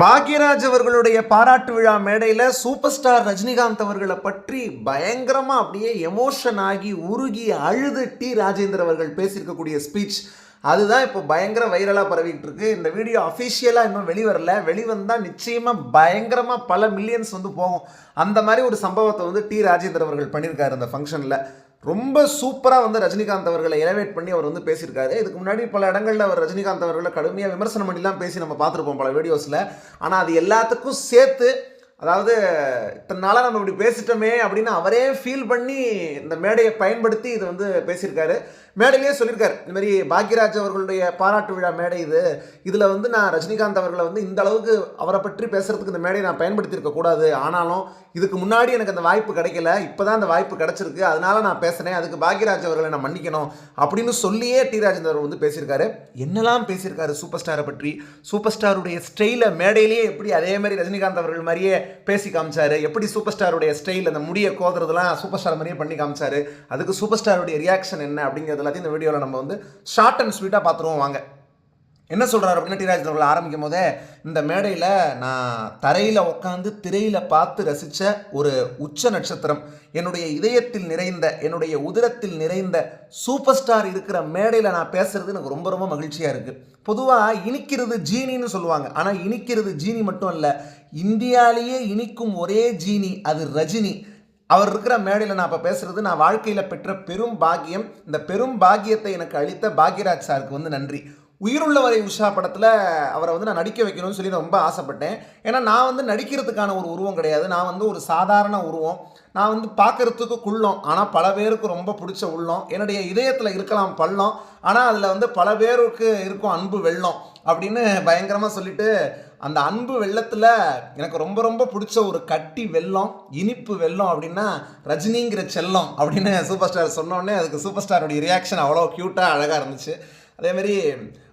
பாக்யராஜ் அவர்களுடைய பாராட்டு விழா மேடையில் சூப்பர் ஸ்டார் ரஜினிகாந்த் அவர்களை பற்றி பயங்கரமாக அப்படியே எமோஷன் ஆகி உருகி அழுது டி ராஜேந்தர் அவர்கள் பேசியிருக்கக்கூடிய ஸ்பீச். அதுதான் இப்போ பயங்கர வைரலாக பரவிட்டு இருக்கு. இந்த வீடியோ அஃபிஷியலாக இன்னும் வெளிவரல. வெளிவந்தால் நிச்சயமாக பயங்கரமாக பல மில்லியன்ஸ் வந்து போகும். அந்த மாதிரி ஒரு சம்பவத்தை வந்து டி ராஜேந்தர் அவர்கள் பண்ணியிருக்காரு அந்த ஃபங்க்ஷனில் ரொம்ப சூப்பராக வந்து ரஜினிகாந்த் அவர்களை எலவேட் பண்ணி அவர் வந்து பேசியிருக்காரு. இதுக்கு முன்னாடி பல இடங்களில் அவர் ரஜினிகாந்த் அவர்களை கடுமையாக விமர்சனம் பண்ணிலாம் பேசி நம்ம பார்த்துருப்போம் பல வீடியோஸில் ஆனால் அது எல்லாத்துக்கும் சேர்த்து அதாவது இத்தனை நாளாக நம்ம இப்படி பேசிட்டோமே அப்படின்னு அவரே ஃபீல் பண்ணி இந்த மேடையை பயன்படுத்தி இது வந்து பேசியிருக்காரு. மேடையிலேயே சொல்லியிருக்காரு இந்தமாரி பாக்யராஜ் அவர்களுடைய பாராட்டு விழா மேடை இது. இதில் வந்து நான் ரஜினிகாந்த் அவர்களை வந்து இந்த அளவுக்கு அவரை பற்றி பேசுகிறதுக்கு இந்த மேடையை நான் பயன்படுத்தியிருக்க கூடாது. ஆனாலும் இதுக்கு முன்னாடி எனக்கு அந்த வாய்ப்பு கிடைக்கல. இப்போ தான் அந்த வாய்ப்பு கிடைச்சிருக்கு. அதனால நான் பேசுனேன் அதுக்கு பாக்யராஜ் அவர்களை நான் மன்னிக்கணும் அப்படின்னு சொல்லியே டி. ராஜேந்தர் அவர் வந்து பேசியிருக்காரு. என்னெல்லாம் பேசியிருக்காரு சூப்பர் ஸ்டாரை பற்றி? சூப்பர் ஸ்டாருடைய ஸ்டைலை மேடையிலேயே எப்படி அதே மாதிரி ரஜினிகாந்த் அவர்கள் மாதிரியே பேசி காமிச்சாரு. எப்படி சூப்பர் ஸ்டாருடைய ஸ்டைல் அந்த முடியை கோதுறதுலாம் சூப்பர் ஸ்டார் மாதிரியே பண்ணி காமிச்சாரு. அதுக்கு சூப்பர் ஸ்டாருடைய ரியாக்ஷன் என்ன அப்படிங்கிறது எல்லாத்தையும் இந்த வீடியோவில் நம்ம வந்து ஷார்ட் அண்ட் ஸ்வீட்டாக பார்த்துருவோம் வாங்க. என்ன சொல்கிறார் அப்படின்னா டிராஜ் அவர்கள் ஆரம்பிக்கும் போதே இந்த மேடையில் நான் தரையில் உட்காந்து திரையில் பார்த்து ரசித்த ஒரு உச்ச நட்சத்திரம் என்னுடைய இதயத்தில் நிறைந்த என்னுடைய உதிரத்தில் நிறைந்த சூப்பர் ஸ்டார் இருக்கிற மேடையில் நான் பேசுகிறது எனக்கு ரொம்ப ரொம்ப மகிழ்ச்சியாக இருக்குது பொதுவாக இனிக்கிறது ஜீனின்னு சொல்லுவாங்க. ஆனால் இனிக்கிறது ஜீனி மட்டும் இல்லை இந்தியாலேயே இனிக்கும் ஒரே ஜீனி அது ரஜினி. அவர் இருக்கிற மேடையில் நான் இப்போ பேசுகிறது நான் வாழ்க்கையில் பெற்ற பெரும் பாக்கியம் இந்த பெரும் பாக்கியத்தை எனக்கு அளித்த பாக்யராஜ் சாருக்கு வந்து நன்றி. உயிருள்ளவரை உஷா படத்தில் அவரை வந்து நான் நடிக்க வைக்கணும்னு சொல்லி ரொம்ப ஆசைப்பட்டேன். ஏன்னா நான் வந்து நடிக்கிறதுக்கான ஒரு உருவம் கிடையாது. நான் வந்து ஒரு சாதாரண உருவம். நான் வந்து பார்க்கறதுக்கு குள்ளம். ஆனால் பல பேருக்கு ரொம்ப பிடிச்ச உள்ளம். என்னுடைய இதயத்தில் இருக்கலாம் பள்ளம். ஆனால் அதில் வந்து பல பேருக்கு இருக்கும் அன்பு வெள்ளம் அப்படின்னு பயங்கரமாக சொல்லிட்டு அந்த அன்பு வெள்ளத்தில் எனக்கு ரொம்ப ரொம்ப பிடிச்ச ஒரு கட்டி வெள்ளம் இனிப்பு வெள்ளம் அப்படின்னா ரஜினிங்கிற செல்லம் அப்படின்னு சூப்பர் ஸ்டார் சொன்னோடனே அதுக்கு சூப்பர் ஸ்டாருடைய ரியாக்ஷன் அவ்வளோ க்யூட்டாக அழகாக இருந்துச்சு. அதேமாரி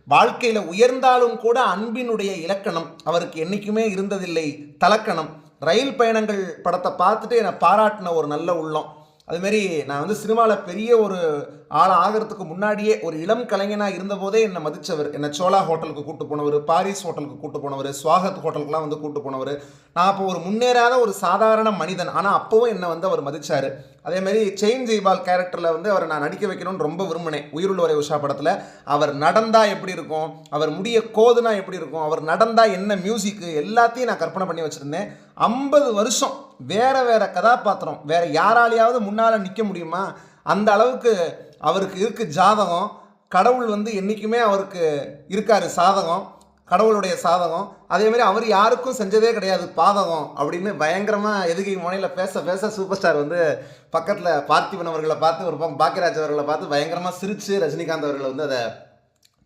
வாழ்க்கையில் உயர்ந்தாலும் கூட அன்பினுடைய இலக்கணம் அவருக்கு என்றைக்குமே இருந்ததில்லை. தலக்கணம். ரயில் பயணங்கள் படத்தை பார்த்துட்டு என்னை பாராட்டின ஒரு நல்ல உள்ளம். அதுமாரி நான் வந்து சினிமாவில் பெரிய ஒரு ஆள் ஆகிறதுக்கு முன்னாடியே ஒரு இளம் கலைஞனாக இருந்தபோதே என்னை மதித்தவர் என்னை சோலா ஹோட்டலுக்கு கூட்டு போனவர் பாரிஸ் ஹோட்டலுக்கு கூட்டு போனவர் ஸ்வாகத் ஹோட்டலுக்குலாம் வந்து கூட்டு போனவர். நான் அப்போ ஒரு முன்னேறாத ஒரு சாதாரண மனிதன். ஆனால் அப்போவும் என்னை வந்து அவர் மதித்தார் அதேமாரி செயின் ஜெய்பால் கேரக்டரில் வந்து அவரை நான் நடிக்க வைக்கணும்னு ரொம்ப விரும்பினேன். உயிருள்ளவரை உஷா படத்தில். அவர் நடந்தால் எப்படி இருக்கும்? அவர் முடிய கோதுனா எப்படி இருக்கும்? அவர் நடந்தால் என்ன மியூசிக்கு எல்லாத்தையும் நான் கற்பனை பண்ணி வச்சுருந்தேன். ஐம்பது வருஷம் வேற வேற கதாபாத்திரம். வேற யாராலையாவது முன்னால் நிற்க முடியுமா? அந்த அளவுக்கு அவருக்கு இருக்கு ஜாதகம். கடவுள் வந்து என்றைக்குமே அவருக்கு இருக்காரு சாதகம். கடவுளுடைய சாதகம். அதேமாதிரி அவர் யாருக்கும் செஞ்சதே கிடையாது பாதகம் அப்படின்னு பயங்கரமாக எதுகை முனையில் பேச பேச சூப்பர் ஸ்டார் வந்து பக்கத்தில் பார்த்திபன் அவர்களை பார்த்து ஒரு பாக்கியராஜ் அவர்களை பார்த்து பயங்கரமாக சிரித்து ரஜினிகாந்த் அவர்களை வந்து அதை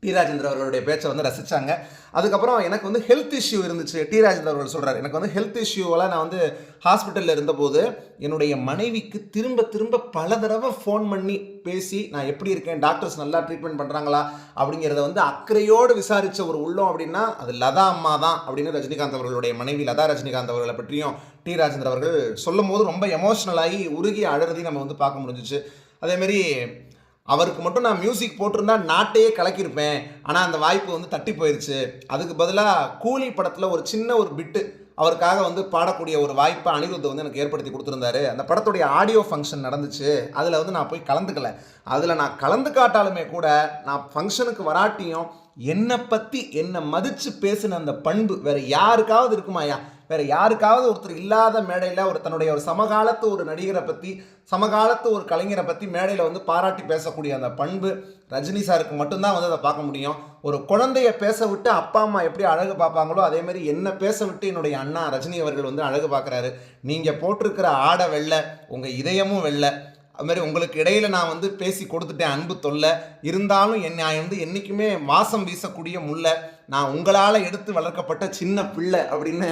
டி ராஜேந்திர அவர்களுடைய பேச்சை வந்து ரசித்தாங்க அதுக்கப்புறம் எனக்கு வந்து ஹெல்த் இஷ்யூ இருந்துச்சு. டி ராஜேந்திர அவர்கள் சொல்கிறார் எனக்கு வந்து ஹெல்த் இஷ்யூவெல்லாம் நான் வந்து ஹாஸ்பிட்டலில் இருந்தபோது என்னுடைய மனைவிக்கு திரும்ப திரும்ப பல தடவை ஃபோன் பண்ணி பேசி நான் எப்படி இருக்கேன்? டாக்டர்ஸ் நல்லா ட்ரீட்மெண்ட் பண்ணுறாங்களா அப்படிங்கிறத வந்து அக்கறையோடு விசாரித்த ஒரு உள்ளம் அப்படின்னா அது லதா அம்மா தான் அப்படின்னு ரஜினிகாந்த் அவர்களுடைய மனைவி லதா ரஜினிகாந்த் அவர்களை பற்றியும் டி ராஜேந்திர அவர்கள் சொல்லும் போது ரொம்ப எமோஷ்னலாகி உருகி அழுறதையும் நம்ம வந்து பார்க்க முடிஞ்சிச்சு. அதேமாரி அவருக்கு மட்டும் நான் மியூசிக் போட்டிருந்தா நாட்டையே கலக்கியிருப்பேன். ஆனால் அந்த வாய்ப்பு வந்து தட்டி போயிடுச்சு அதுக்கு பதிலாக கூலி படத்தில் ஒரு சின்ன ஒரு பிட்டு அவருக்காக வந்து பாடக்கூடிய ஒரு வாய்ப்பை அனிருத் வந்து எனக்கு ஏற்படுத்தி கொடுத்துருந்தாரு. அந்த படத்துடைய ஆடியோ ஃபங்க்ஷன் நடந்துச்சு. அதில் வந்து நான் போய் கலந்துக்கல. அதில் நான் கலந்து காட்டாலுமே கூட நான் ஃபங்க்ஷனுக்கு வராட்டியும் என்னை பற்றி என்னை மதித்து பேசின அந்த பண்பு வேறு யாருக்காவது இருக்குமாயா வேற யாருக்காவது ஒருத்தர் இல்லாத மேடையில் ஒரு தன்னுடைய ஒரு சமகாலத்து ஒரு நடிகரை பற்றி சமகாலத்து ஒரு கலைஞரை பற்றி மேடையில் வந்து பாராட்டி பேசக்கூடிய அந்த பண்பு ரஜினி சாருக்கு மட்டும்தான் வந்து அதை பார்க்க முடியும். ஒரு குழந்தைய பேச விட்டு அப்பா அம்மா எப்படி அழகு பார்ப்பாங்களோ அதேமாதிரி என்ன பேச விட்டு என்னுடைய அண்ணா ரஜினி அவர்கள் வந்து அழகு பார்க்குறாரு. நீங்கள் போட்டிருக்கிற ஆடை வெள்ளை உங்கள் இதயமும் வெள்ளை. அதுமாதிரி உங்களுக்கு இடையில நான் வந்து பேசி கொடுத்துட்டேன் அன்பு தொல்லை. இருந்தாலும் என் நான் வந்து என்றைக்குமே வாசம் வீசக்கூடிய முல்லை. நான் உங்களால் எடுத்து வளர்க்கப்பட்ட சின்ன பிள்ளை அப்படின்னு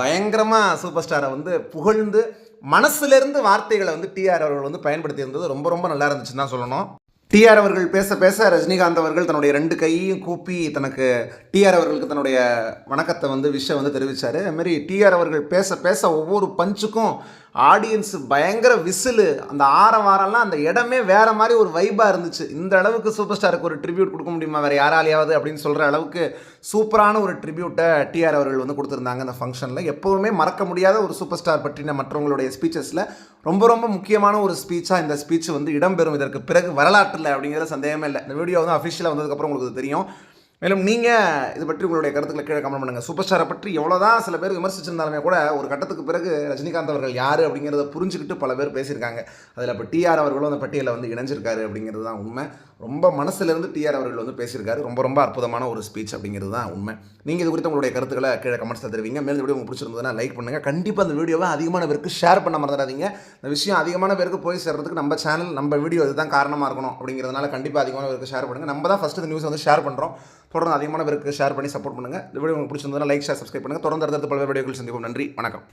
பயங்கரமாக சூப்பர் ஸ்டாரை வந்து புகழ்ந்து மனசுலேருந்து வார்த்தைகளை வந்து டிஆர் அவர்கள் வந்து பயன்படுத்தி இருந்தது ரொம்ப ரொம்ப நல்லா இருந்துச்சுன்னு தான் சொல்லணும். டிஆர் அவர்கள் பேச பேச ரஜினிகாந்த் அவர்கள் தன்னுடைய ரெண்டு கையையும் கூப்பி தனக்கு டிஆர் அவர்களுக்கு தன்னுடைய வணக்கத்தை வந்து விஷயம் வந்து தெரிவித்தார் அதுமாரி டிஆர் அவர்கள் பேச பேச ஒவ்வொரு பஞ்சுக்கும் ஆடியன்ஸ் பயங்கர விசிலு. அந்த ஆற வாரம்லாம் அந்த இடமே வேறு மாதிரி ஒரு வைபாக இருந்துச்சு. இந்த அளவுக்கு சூப்பர் ஸ்டாருக்கு ஒரு ட்ரிபியூட் கொடுக்க முடியுமா? வேறு யாராலையாவது அப்படின்னு சொல்கிற அளவுக்கு சூப்பரான ஒரு ட்ரிபியூட்டை டிஆர் அவர்கள் வந்து கொடுத்துருந்தாங்க அந்த ஃபங்க்ஷனில் எப்போவுமே மறக்க முடியாத ஒரு சூப்பர் ஸ்டார் பற்றின மற்றவங்களுடைய ஸ்பீச்சஸில் ரொம்ப ரொம்ப முக்கியமான ஒரு ஸ்பீச்சாக இந்த ஸ்பீச் வந்து இடம்பெறும். இதற்கு பிறகு வரலாற்றில் அப்படிங்கிறது சந்தேகமே இல்லை. இந்த வீடியோ வந்து அஃபிஷியலாக வந்ததுக்கப்புறம் உங்களுக்கு தெரியும். மேலும் நீங்கள் இது பற்றி உங்களுடைய கருத்துக்களை கீழே கமெண்ட் பண்ணுங்கள் சூப்பர் ஸ்டாரை பற்றி எவ்வளோ தான் சில பேர் விமர்சிச்சிருந்தாலுமே கூட ஒரு கட்டத்துக்கு பிறகு ரஜினிகாந்த் அவர்கள் யார் அப்படிங்கிறத புரிஞ்சுக்கிட்டு பல பேர் பேசியிருக்காங்க. அதில் இப்போ டிஆர் அவர்களும் அந்த பட்டியலில் வந்து இணைஞ்சிருக்காரு அப்படிங்கிறது தான் உண்மை. ரொம்ப மனசுலேருந்து டிஆர் அவர்கள் வந்து பேசியிருக்காரு. ரொம்ப ரொம்ப அற்புதமான ஒரு ஸ்பீச் அப்படிங்கிறது தான் உண்மை. நீங்கள் இது குறித்து உங்களுடைய கருத்துக்களை கீழே கமெண்ட்ஸில் தெரிவிங்க. மேலும் வீடியோ உங்களுக்கு பிடிச்சிருந்ததுன்னா லைக் பண்ணுங்கள் கண்டிப்பாக அந்த வீடியோவை அதிகமான பேருக்கு ஷேர் பண்ண மறந்துடாதீங்க. இந்த விஷயம் அதிகமான பேருக்கு போய் சேர்றதுக்கு நம்ம சேனல் நம்ம வீடியோ இதுதான் காரணமாக இருக்கணும் அப்படிங்கிறதுனால கண்டிப்பாக அதிகமான பேருக்கு ஷேர் பண்ணுங்கள் நம்ம தான் ஃபஸ்ட்டு இந்த நியூஸ் வந்து ஷேர் பண்ணுறோம் தொடர்ந்து அதிகமான பேருக்கு ஷேர் பண்ணி சப்போர்ட் பண்ணுங்கள் இந்த வீடியோ உங்களுக்கு பிடிச்சிருந்ததுன்னா லைக் ஷேர் சப்ஸ்கிரைப் பண்ணுங்கள் தொடர்ந்து அடுத்த பல்வேறு வீடியோக்கள் சந்திப்போம். நன்றி. வணக்கம்.